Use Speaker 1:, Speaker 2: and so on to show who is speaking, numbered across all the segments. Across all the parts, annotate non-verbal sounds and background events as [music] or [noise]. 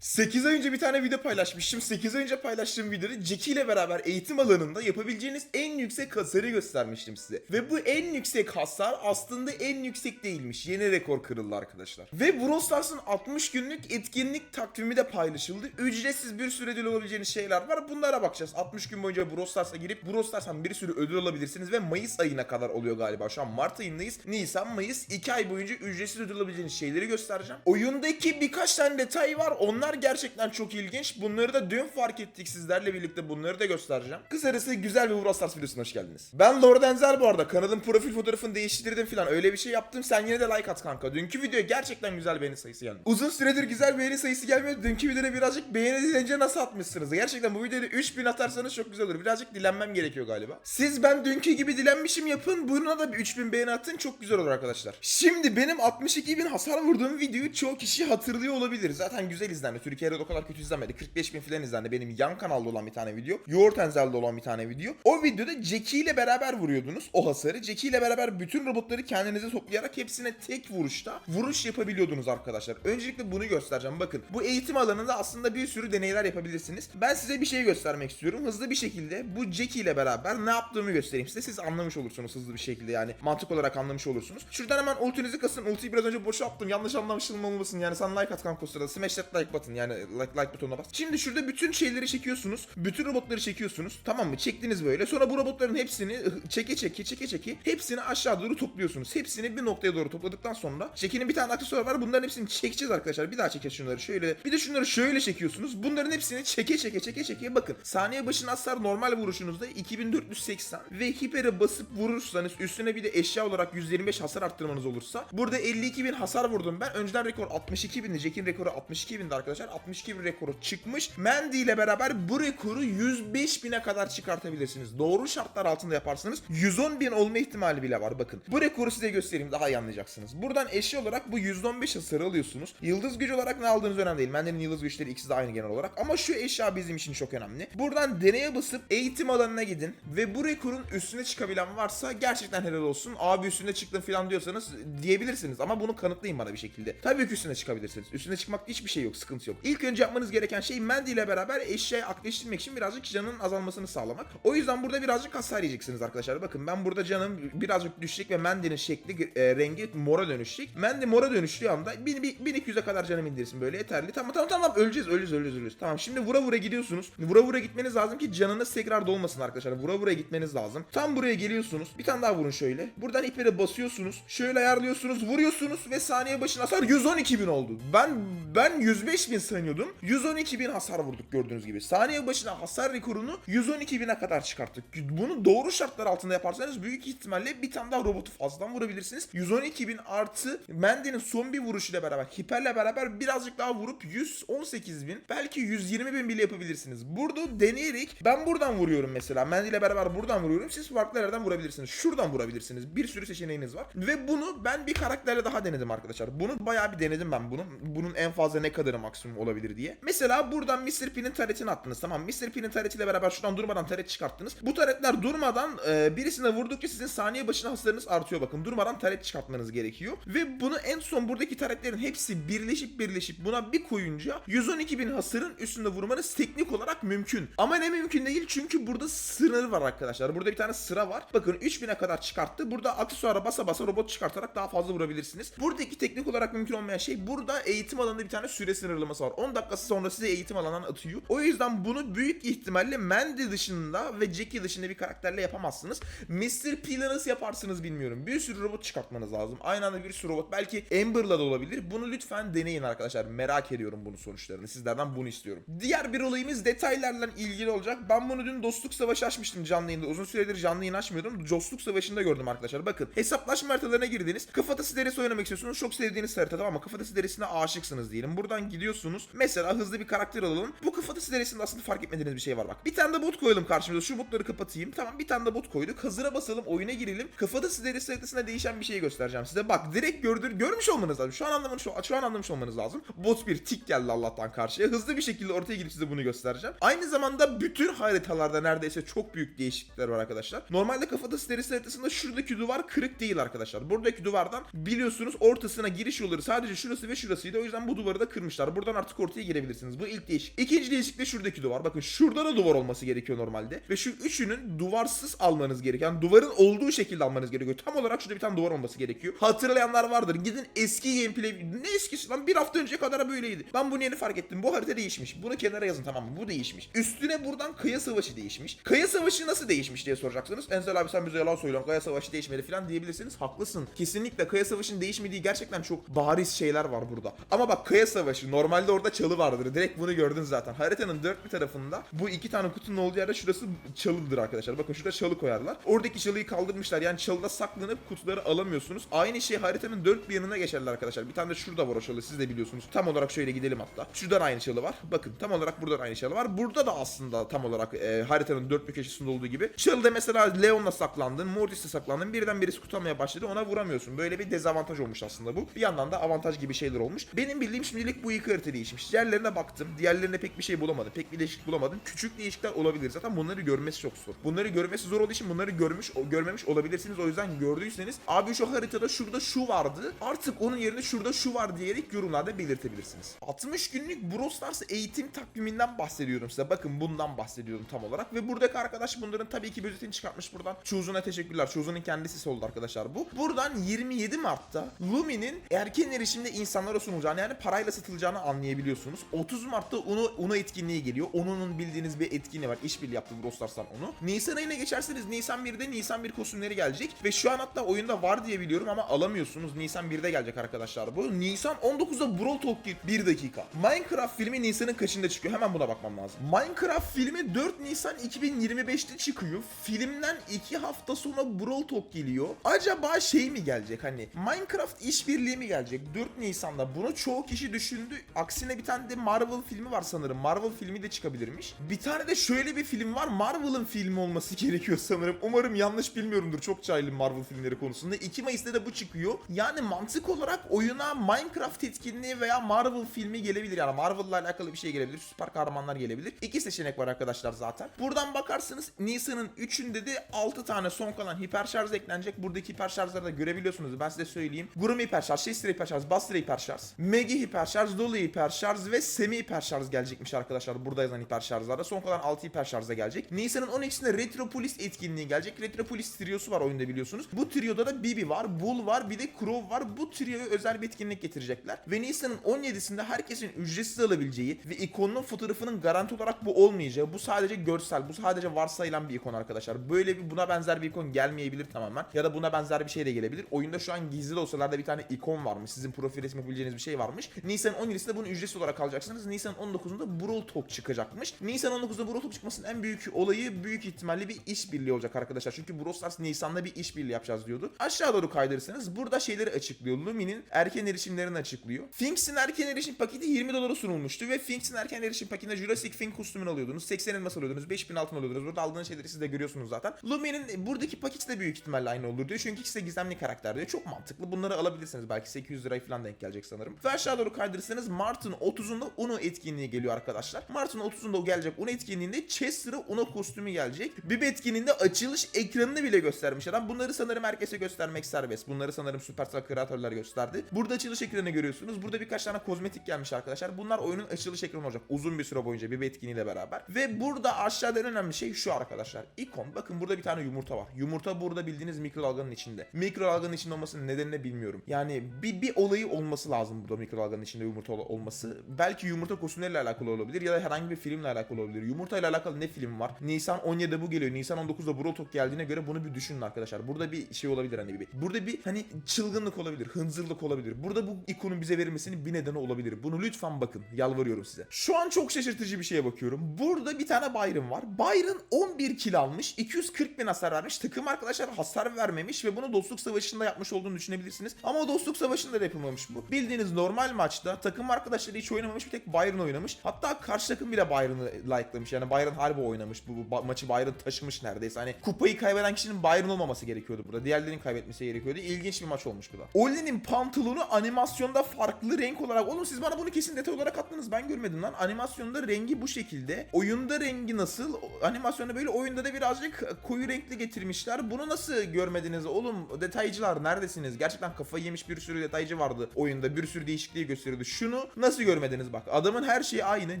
Speaker 1: 8 ay önce bir tane video paylaşmıştım. 8 ay önce paylaştığım videoda Jackie ile beraber eğitim alanında yapabileceğiniz en yüksek hasarı göstermiştim size. Ve bu en yüksek hasar aslında en yüksek değilmiş. Yeni rekor kırıldı arkadaşlar. Ve Brawl Stars'ın 60 günlük etkinlik takvimi de paylaşıldı. Ücretsiz bir sürü ödül alabileceğiniz şeyler var. Bunlara bakacağız. 60 gün boyunca Brawl Stars'a girip Brawl Stars'tan bir sürü ödül alabilirsiniz ve Mayıs ayına kadar oluyor galiba. Şu an Mart ayındayız. Nisan, Mayıs 2 ay boyunca ücretsiz ödül alabileceğiniz şeyleri göstereceğim. Oyundaki birkaç tane detay var. Onlar gerçekten çok ilginç. Bunları da dün fark ettik sizlerle birlikte bunları da göstereceğim. Kısacası güzel bir Brawl Stars videosuna hoş geldiniz. Ben Lord Enzel bu arada. Kanalın profil fotoğrafını değiştirdim falan. Öyle bir şey yaptım. Sen yine de like at kanka. Dünkü videoya gerçekten güzel beğeni sayısı geldi. Uzun süredir güzel beğeni sayısı gelmiyor. Dünkü videoda birazcık beğeni dilenince nasıl atmışsınız? Gerçekten bu videoda 3000 atarsanız çok güzel olur. Birazcık dilenmem gerekiyor galiba. Siz ben dünkü gibi dilenmişim yapın. Buna da bir 3000 beğeni atın. Çok güzel olur arkadaşlar. Şimdi benim 62 bin hasar vurduğum videoyu çoğu kişi hatırlıyor olabilir. Zaten güzel izlendi. Türkiye'de o kadar kötü izlenmedi. 45 bin falan izlendi. Benim yan kanalda olan bir tane video. Yoğurt Enzel'de olan bir tane video. O videoda Jackie ile beraber vuruyordunuz o hasarı. Jackie ile beraber bütün robotları kendinize toplayarak hepsine tek vuruşta vuruş yapabiliyordunuz arkadaşlar. Öncelikle bunu göstereceğim. Bakın bu eğitim alanında aslında bir sürü deneyler yapabilirsiniz. Ben size bir şey göstermek istiyorum. Hızlı bir şekilde bu Jackie ile beraber ne yaptığımı göstereyim size. Siz anlamış olursunuz hızlı bir şekilde yani. Mantık olarak anlamış olursunuz. Şuradan hemen ultinizi kasın. Ultiyi biraz önce boşa attım. Yanlış anlaşılmamalısın. Yani sen like at kanka sırada. Smash like button yani like, like butonuna bas. Şimdi şurada bütün şeyleri çekiyorsunuz. Bütün robotları çekiyorsunuz. Tamam mı? Çektiniz böyle. Sonra bu robotların hepsini çeke çeke çeke çeke hepsini aşağı doğru topluyorsunuz. Hepsini bir noktaya doğru topladıktan sonra Jackie'nin bir tane aksesuarı var. Bunların hepsini çekeceğiz arkadaşlar. Bir daha çekeceğiz şunları şöyle. Bir de şunları şöyle çekiyorsunuz. Bunların hepsini çeke çeke çeke çeke bakın. Saniye başına hasar normal vuruşunuzda 2480 ve hipere basıp vurursanız üstüne bir de eşya olarak 125 hasar arttırmanız olursa burada 52.000 hasar vurdum ben. Önceden rekor 62.000'di. Jack'in rekoru 62.000'di arkadaşlar. 62.000 rekoru çıkmış. Mandy ile beraber bu rekoru 105.000'e kadar çıkartabilirsiniz. Doğru şartlar altında yaparsanız 110.000 olma ihtimali bile var bakın. Bu rekoru size göstereyim daha iyi anlayacaksınız. Buradan eşya olarak bu 115 hasarı alıyorsunuz. Yıldız gücü olarak ne aldığınız önemli değil. Mandy'nin yıldız güçleri ikisi de aynı genel olarak. Ama şu eşya bizim için çok önemli. Buradan deneye basıp eğitim alanına gidin ve bu rekorun üstüne çıkabilen varsa gerçekten helal olsun. Abi üstüne çıktım falan diyorsanız diyebilirsiniz ama bunu kanıtlayın bana bir şekilde. Tabii ki üstüne çıkabilirsiniz. Üstüne çıkmakta hiçbir şey yok, sıkıntı. İlk önce yapmanız gereken şey Mandy ile beraber eşyayı akleştirmek için birazcık canının azalmasını sağlamak. O yüzden burada birazcık hasar yiyeceksiniz arkadaşlar. Bakın ben burada canım birazcık düşecek ve Mandy'nin şekli, e, rengi mora dönüşecek. Mandy mora dönüştüğü anda 1000 1200'e kadar canım indirsin böyle yeterli. Tamam tamam tamam öleceğiz öleceğiz öleceğiz öleceğiz. Tamam şimdi vura vura gidiyorsunuz. Vura vura gitmeniz lazım ki canınız tekrar dolmasın arkadaşlar. Vura vura gitmeniz lazım. Tam buraya geliyorsunuz. Bir tane daha vurun şöyle. Buradan ipere basıyorsunuz. Şöyle ayarlıyorsunuz. Vuruyorsunuz ve saniye başına hasar 112 bin oldu. Ben ben 105 bin sanıyordum. 112 bin hasar vurduk gördüğünüz gibi. Saniye başına hasar rekorunu 112 bine kadar çıkarttık. Bunu doğru şartlar altında yaparsanız büyük ihtimalle bir tane daha robotu fazladan vurabilirsiniz. 112 bin artı Mandy'nin son bir vuruşuyla beraber hiperle beraber birazcık daha vurup 118 bin belki 120 bin bile yapabilirsiniz. Burada deneyerek ben buradan vuruyorum mesela. Mandy ile beraber buradan vuruyorum. Siz farklı yerden vurabilirsiniz. Şuradan vurabilirsiniz. Bir sürü seçeneğiniz var. Ve bunu ben bir karakterle daha denedim arkadaşlar. Bunu bayağı bir denedim ben bunu. Bunun en fazla ne kadarı maksimum olabilir diye. Mesela buradan Mr. P'nin taretini attınız. Tamam Mr. P'nin taretiyle beraber şuradan durmadan taret çıkarttınız. Bu taretler durmadan e, birisine vurdukça sizin saniye başına hasarınız artıyor bakın. Durmadan taret çıkartmanız gerekiyor. Ve bunu en son buradaki taretlerin hepsi birleşip birleşip buna bir koyunca 112 bin hasarın üstünde vurmanız teknik olarak mümkün. Ama ne mümkün değil çünkü burada sınır var arkadaşlar. Burada bir tane sıra var. Bakın 3000'e kadar çıkarttı. Burada aksesuara basa basa robot çıkartarak daha fazla vurabilirsiniz. Buradaki teknik olarak mümkün olmayan şey burada eğitim alanında bir tane süre sınırlaması var. 10 dakikası sonra size eğitim alanından atıyor. O yüzden bunu büyük ihtimalle Mandy dışında ve Jackie dışında bir karakterle yapamazsınız. Mr. P'yle nasıl yaparsınız bilmiyorum. Bir sürü robot çıkartmanız lazım. Aynı anda bir sürü robot. Belki Amber'la da olabilir. Bunu lütfen deneyin arkadaşlar. Merak ediyorum bunun sonuçlarını. Sizlerden bunu istiyorum. Diğer bir olayımız detaylarla ilgili olacak. Ben bunu dün Dostluk Savaşı açmıştım canlı yayında. Uzun süredir canlı yayın açmıyordum. Dostluk Savaşı'nda gördüm arkadaşlar. Bakın hesaplaşma haritalarına girdiniz. Kafatası derisi oynamak istiyorsunuz. Çok sevdiğiniz harita tamam mı? Kafatası derisine aşıksınız diyelim. Buradan gidiyorsunuz. Mesela hızlı bir karakter alalım. Bu kafatası derisinde aslında fark etmediğiniz bir şey var bak. Bir tane de bot koyalım karşımıza. Şu botları kapatayım. Tamam bir tane de bot koyduk. Hazıra basalım. Oyuna girelim. Kafatası derisi haritasında değişen bir şey göstereceğim size. Bak direkt gördür görmüş olmanız lazım. Şu an anlamış şu, an anlamış olmanız lazım. Bot bir tik geldi Allah'tan karşıya. Hızlı bir şekilde ortaya gidip size bunu göstereceğim. Aynı zamanda bütün haritalarda neredeyse çok büyük değişiklikler var arkadaşlar. Normalde kafatası derisi haritasında şuradaki duvar kırık değil arkadaşlar. Buradaki duvardan biliyorsunuz ortasına giriş yolları sadece şurası ve şurasıydı. O yüzden bu duvarı da kırmışlar. Burada buradan artık ortaya girebilirsiniz. Bu ilk değişik. İkinci değişik de şuradaki duvar. Bakın şurada da duvar olması gerekiyor normalde. Ve şu üçünün duvarsız almanız gerekiyor. Yani duvarın olduğu şekilde almanız gerekiyor. Tam olarak şurada bir tane duvar olması gerekiyor. Hatırlayanlar vardır. Gidin eski gameplay... Ne eskisi lan? Bir hafta önceye kadar böyleydi. Ben bunu yeni fark ettim. Bu harita değişmiş. Bunu kenara yazın tamam mı? Bu değişmiş. Üstüne buradan Kaya Savaşı değişmiş. Kaya Savaşı nasıl değişmiş diye soracaksınız. Enzel abi sen bize yalan söylüyorsun. Kaya Savaşı değişmedi falan diyebilirsiniz. Haklısın. Kesinlikle Kaya Savaşı'nın değişmediği gerçekten çok bariz şeyler var burada. Ama bak Kaya Savaşı normalde orada çalı vardır. Direkt bunu gördün zaten. Haritanın dört bir tarafında bu iki tane kutunun olduğu yerde şurası çalıdır arkadaşlar. Bakın şurada çalı koyarlar. Oradaki çalıyı kaldırmışlar. Yani çalıda saklanıp kutuları alamıyorsunuz. Aynı şey haritanın dört bir yanına geçerler arkadaşlar. Bir tane de şurada var o çalı. Siz de biliyorsunuz. Tam olarak şöyle gidelim hatta. Şuradan aynı çalı var. Bakın tam olarak buradan aynı çalı var. Burada da aslında tam olarak e, haritanın dört bir köşesinde olduğu gibi. Çalıda mesela Leon'la saklandın. Mortis'le saklandın. Birden birisi kutamaya başladı. Ona vuramıyorsun. Böyle bir dezavantaj olmuş aslında bu. Bir yandan da avantaj gibi şeyler olmuş. Benim bildiğim şimdilik bu iki harita değişmiş. Diğerlerine baktım. Diğerlerine pek bir şey bulamadım. Pek bir değişiklik bulamadım. Küçük değişiklikler olabilir. Zaten bunları görmesi çok zor. Bunları görmesi zor olduğu için bunları görmüş görmemiş olabilirsiniz. O yüzden gördüyseniz abi şu haritada şurada şu vardı. Artık onun yerine şurada şu var diyerek yorumlarda belirtebilirsiniz. 60 günlük Brawl Stars eğitim takviminden bahsediyorum size. Bakın bundan bahsediyorum tam olarak. Ve buradaki arkadaş bunların tabii ki özetini çıkartmış buradan. Choose'una teşekkürler. Choose'un kendisi oldu arkadaşlar bu. Buradan 27 Mart'ta Lumi'nin erken erişimde insanlara sunulacağını yani parayla satılacağını anlayabiliyorsunuz. 30 Mart'ta Uno, Uno etkinliği geliyor. Uno'nun bildiğiniz bir etkinliği var. İşbirliği yaptı Brawl onu. Nisan ayına geçerseniz Nisan 1'de Nisan 1 kostümleri gelecek. Ve şu an hatta oyunda var diye biliyorum ama alamıyorsunuz. Nisan 1'de gelecek arkadaşlar bu. Nisan 19'da Brawl Talk Geek 1 dakika. Minecraft filmi Nisan'ın kaçında çıkıyor? Hemen buna bakmam lazım. Minecraft filmi 4 Nisan 2025'te çıkıyor. Filmden 2 hafta sonra Brawl Talk geliyor. Acaba şey mi gelecek hani Minecraft işbirliği mi gelecek 4 Nisan'da? Bunu çoğu kişi düşündü. Aksine bir tane de Marvel filmi var sanırım. Marvel filmi de çıkabilirmiş. Bir tane de şöyle bir film var. Marvel'ın filmi olması [laughs] gerekiyor sanırım. Umarım yanlış bilmiyorumdur. Çok cahilim Marvel filmleri konusunda. 2 Mayıs'ta da bu çıkıyor. Yani mantık olarak oyuna Minecraft etkinliği veya Marvel filmi gelebilir. Yani Marvel'la alakalı bir şey gelebilir. Süper kahramanlar gelebilir. İki seçenek var arkadaşlar zaten. Buradan bakarsanız Nisan'ın 3'ünde de 6 tane son kalan hiperşarj eklenecek. Buradaki hiperşarjları da görebiliyorsunuz. Ben size söyleyeyim. Grum hiperşarj, Chester hiperşarj, Buster hiperşarj, Megi hiperşarj, Dolly hiperşarj ve Semi hiperşarj gelecekmiş arkadaşlar. Burada yazan hiperşarjlarda. Son kalan 6 hiperşarj da gelecek. Nisan'ın 12'sinde Retropolis etkinliği gelecek. Retropolis triosu var oyunda biliyorsunuz. Bu trioda da Bibi var, Bull var, bir de Crow var. Bu trioya özel bir etkinlik getirecekler. Ve Nisan'ın 17'sinde herkesin ücretsiz alabileceği ve ikonun fotoğrafının garanti olarak bu olmayacağı. Bu sadece görsel, bu sadece varsayılan bir ikon arkadaşlar. Böyle bir buna benzer bir ikon gelmeyebilir tamamen. Ya da buna benzer bir şey de gelebilir. Oyunda şu an gizli dosyalarda bir tane ikon varmış. Sizin profil resmi yapabileceğiniz bir şey varmış. Nisan 17'sinde bunu ücretsiz olarak alacaksınız. Nisan 19'unda Brawl Talk çıkacakmış. Nisan 19'da Brawl Talk çıkmasının en büyük olayı büyük ihtimalle bir işbirliği olacak arkadaşlar. Çünkü Brawl Stars Nisan'da bir işbirliği yapacağız diyordu. Aşağı doğru kaydırırsanız burada şeyleri açıklıyor. Lumi'nin erken erişimlerini açıklıyor. Finks'in erken erişim paketi 20 dolara sunulmuştu ve Finks'in erken erişim paketinde Jurassic Fink kostümünü alıyordunuz. 80 elmas alıyordunuz. 5000 altın alıyordunuz. Burada aldığınız şeyleri siz de görüyorsunuz zaten. Lumi'nin buradaki paketi de büyük ihtimalle aynı olur diyor. Çünkü ikisi de gizemli karakter diyor. Çok mantıklı. Bunları alabilirsiniz. Belki 800 liraya falan denk gelecek sanırım. Ve aşağı doğru kaydırırsanız Mart'ın 30'unda Uno etkinliği geliyor arkadaşlar. Mart'ın 30'unda o gelecek Uno etkinliğinde Chester'a Uno kostümü gelecek. Bir etkinliğinde açılış ekranını bile göstermiş adam. Bunları sanırım herkese göstermek serbest. Bunları sanırım Supercell kreatörler gösterdi. Burada açılış ekranı görüyorsunuz. Burada birkaç tane kozmetik gelmiş arkadaşlar. Bunlar oyunun açılış ekranı olacak. Uzun bir süre boyunca bir etkinliğiyle beraber. Ve burada aşağıda en önemli şey şu arkadaşlar. İkon. Bakın burada bir tane yumurta var. Yumurta burada bildiğiniz mikrodalganın içinde. Mikrodalganın içinde olmasının nedenini bilmiyorum. Yani bir, bir olayı olması lazım burada mikrodalganın içinde yumurta ol- olması. Belki yumurta kostümleriyle alakalı olabilir ya da herhangi bir filmle alakalı olabilir. Yumurta ile alakalı ne film var? Nisan 17'de bu geliyor. Nisan 19'da Brawl Talk geldiğine göre bunu bir düşünün arkadaşlar. Burada bir şey olabilir hani bir. Burada bir hani çılgınlık olabilir, hınzırlık olabilir. Burada bu ikonun bize verilmesinin bir nedeni olabilir. Bunu lütfen bakın. Yalvarıyorum size. Şu an çok şaşırtıcı bir şeye bakıyorum. Burada bir tane Byron var. Byron 11 kill almış. 240 bin hasar vermiş. Takım arkadaşlar hasar vermemiş ve bunu dostluk savaşında yapmış olduğunu düşünebilirsiniz. Ama dostluk savaşında da yapılmamış bu. Bildiğiniz normal maçta takım arkadaşları hiç oynamamış bir tek Byron oynamış. Hatta karşı takım bile Byron'ı like'lamış. Yani Byron harbi oynamış. Bu, bu ba- maçı Byron taşımış neredeyse. Hani kupayı kaybeden kişinin Byron olmaması gerekiyordu burada. Diğerlerinin kaybetmesi gerekiyordu. İlginç bir maç olmuş bu da. Oli'nin pantolonu animasyonda farklı renk olarak. Oğlum siz bana bunu kesin detay olarak attınız. Ben görmedim lan. Animasyonda rengi bu şekilde. Oyunda rengi nasıl? Animasyonda böyle oyunda da birazcık koyu renkli getirmişler. Bunu nasıl görmediniz oğlum? Detaycılar neredesiniz? Gerçekten kafayı yemiş bir sürü detaycı vardı oyunda. Bir sürü değişikliği gösteriyordu. Şunu Nasıl görmediniz bak. Adamın her şeyi aynı.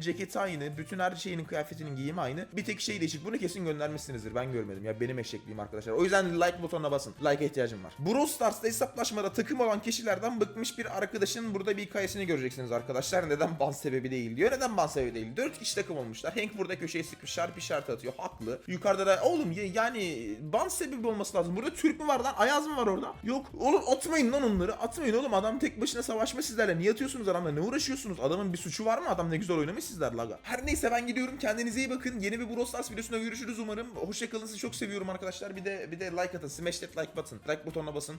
Speaker 1: Ceketi aynı. Bütün her şeyinin kıyafetinin giyimi aynı. Bir tek şey değişik. Bunu kesin göndermişsinizdir. Ben görmedim. Ya benim eşekliğim arkadaşlar. O yüzden like butonuna basın. Like'a ihtiyacım var. Brawl Stars'ta hesaplaşmada takım olan kişilerden bıkmış bir arkadaşın burada bir hikayesini göreceksiniz arkadaşlar. Neden ban sebebi değil diyor. Neden ban sebebi değil? 4 kişi takım olmuşlar. Hank burada köşeye sıkmış. Şarp işareti atıyor. Haklı. Yukarıda da oğlum ya- yani ban sebebi olması lazım. Burada Türk mü var lan? Ayaz mı var orada? Yok. Oğlum atmayın lan onları. Atmayın oğlum. Adam tek başına savaşma sizlerle. Niye atıyorsunuz adamla? Ne uğraşıyorsunuz? Adamın bir suçu var mı? Adam ne güzel oynamış sizler laga. Her neyse ben gidiyorum. Kendinize iyi bakın. Yeni bir Brawl Stars videosunda görüşürüz umarım. Hoşçakalın. Sizi çok seviyorum arkadaşlar. Bir de bir de like atın. Smash that like button. Like butonuna basın.